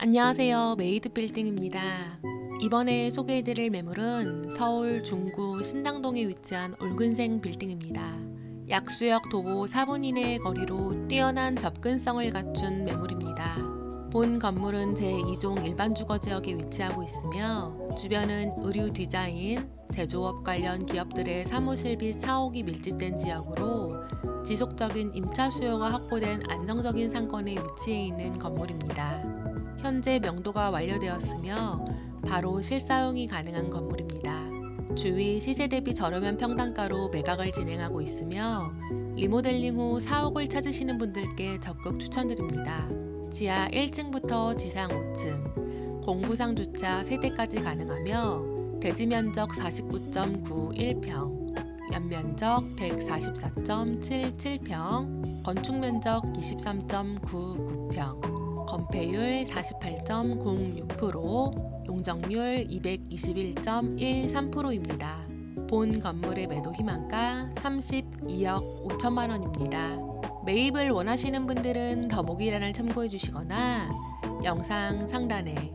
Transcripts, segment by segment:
안녕하세요. 메이드 빌딩입니다. 이번에 소개해드릴 매물은 서울 중구 신당동에 위치한 올근생 빌딩입니다. 약수역 도보 4분 이내의 거리로 뛰어난 접근성을 갖춘 매물입니다. 본 건물은 제2종 일반 주거 지역에 위치하고 있으며 주변은 의류 디자인, 제조업 관련 기업들의 사무실 및 사옥이 밀집된 지역으로 지속적인 임차 수요가 확보된 안정적인 상권에 위치해 있는 건물입니다. 현재 명도가 완료되었으며 바로 실사용이 가능한 건물입니다. 주위 시세 대비 저렴한 평당가로 매각을 진행하고 있으며 리모델링 후 사옥을 찾으시는 분들께 적극 추천드립니다. 지하 1층부터 지상 5층, 공부상 주차 3대까지 가능하며 대지 면적 49.91평, 연면적 144.77평, 건축 면적 23.99평, 건폐율 48.06%, 용적률 221.13%입니다. 본 건물의 매도 희망가 32억 5천만 원입니다. 매입을 원하시는 분들은 더보기란을 참고해 주시거나 영상 상단에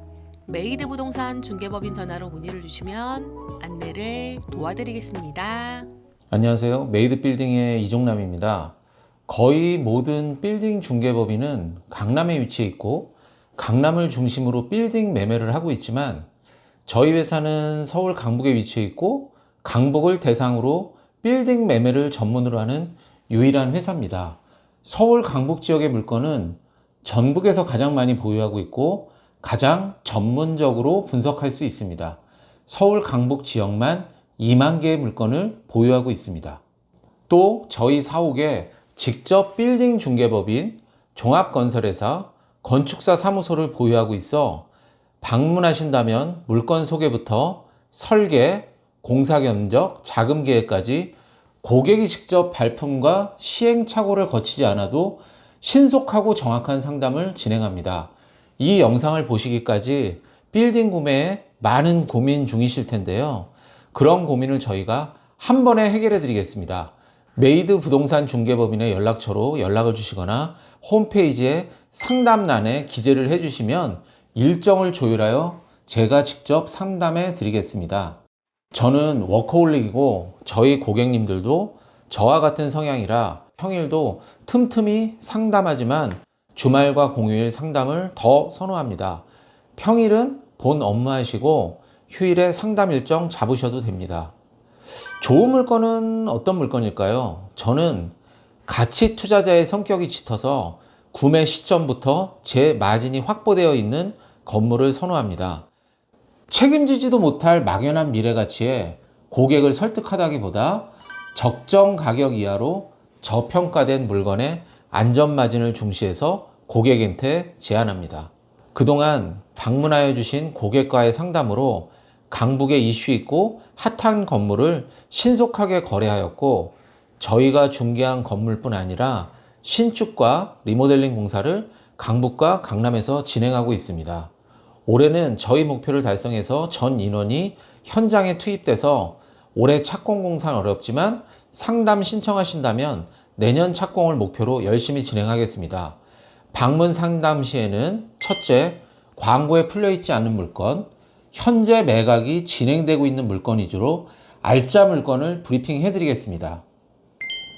메이드 부동산 중개법인 전화로 문의를 주시면 안내를 도와드리겠습니다. 안녕하세요. 메이드 빌딩의 이종남입니다. 거의 모든 빌딩 중개법인은 강남에 위치해 있고 강남을 중심으로 빌딩 매매를 하고 있지만 저희 회사는 서울 강북에 위치해 있고 강북을 대상으로 빌딩 매매를 전문으로 하는 유일한 회사입니다. 서울 강북 지역의 물건은 전국에서 가장 많이 보유하고 있고 가장 전문적으로 분석할 수 있습니다. 서울 강북 지역만 2만 개의 물건을 보유하고 있습니다. 또 저희 사옥에 직접 빌딩 중개법인 종합건설회사 건축사 사무소를 보유하고 있어 방문하신다면 물건 소개부터 설계, 공사 견적, 자금 계획까지 고객이 직접 발품과 시행착오를 거치지 않아도 신속하고 정확한 상담을 진행합니다. 이 영상을 보시기까지 빌딩 구매에 많은 고민 중이실 텐데요. 그런 고민을 저희가 한 번에 해결해 드리겠습니다. 메이드 부동산 중개법인의 연락처로 연락을 주시거나 홈페이지에 상담란에 기재를 해 주시면 일정을 조율하여 제가 직접 상담해 드리겠습니다. 저는 워커홀릭이고 저희 고객님들도 저와 같은 성향이라 평일도 틈틈이 상담하지만 주말과 공휴일 상담을 더 선호합니다. 평일은 본 업무하시고 휴일에 상담 일정 잡으셔도 됩니다. 좋은 물건은 어떤 물건일까요? 저는 가치 투자자의 성격이 짙어서 구매 시점부터 제 마진이 확보되어 있는 건물을 선호합니다. 책임지지도 못할 막연한 미래 가치에 고객을 설득하다기보다 적정 가격 이하로 저평가된 물건의 안전 마진을 중시해서 고객한테 제안합니다. 그동안 방문하여 주신 고객과의 상담으로 강북에 이슈 있고 핫한 건물을 신속하게 거래하였고 저희가 중개한 건물뿐 아니라 신축과 리모델링 공사를 강북과 강남에서 진행하고 있습니다. 올해는 저희 목표를 달성해서 전 인원이 현장에 투입돼서 올해 착공 공사는 어렵지만 상담 신청하신다면 내년 착공을 목표로 열심히 진행하겠습니다. 방문 상담 시에는 첫째, 광고에 풀려 있지 않은 물건, 현재 매각이 진행되고 있는 물건 위주로 알짜 물건을 브리핑 해 드리겠습니다.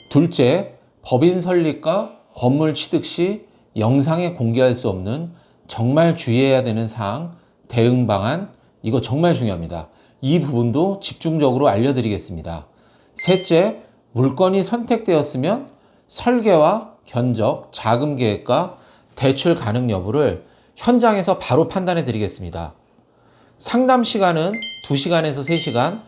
둘째, 법인 설립과 건물 취득 시 영상에 공개할 수 없는 정말 주의해야 되는 사항, 대응 방안, 이거 정말 중요합니다. 이 부분도 집중적으로 알려드리겠습니다. 셋째, 물건이 선택되었으면 설계와 견적, 자금 계획과 대출 가능 여부를 현장에서 바로 판단해 드리겠습니다. 상담 시간은 2시간에서 3시간.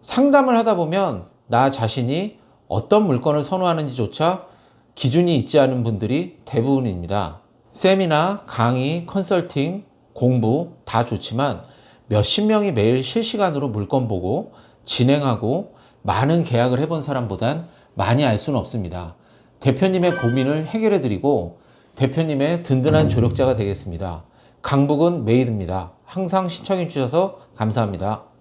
상담을 하다 보면 나 자신이 어떤 물건을 선호하는지조차 기준이 있지 않은 분들이 대부분입니다. 세미나, 강의, 컨설팅, 공부 다 좋지만 몇십 명이 매일 실시간으로 물건 보고 진행하고 많은 계약을 해본 사람보단 많이 알 수는 없습니다. 대표님의 고민을 해결해 드리고 대표님의 든든한 조력자가 되겠습니다. 강북은 메이드입니다. 항상 시청해 주셔서 감사합니다.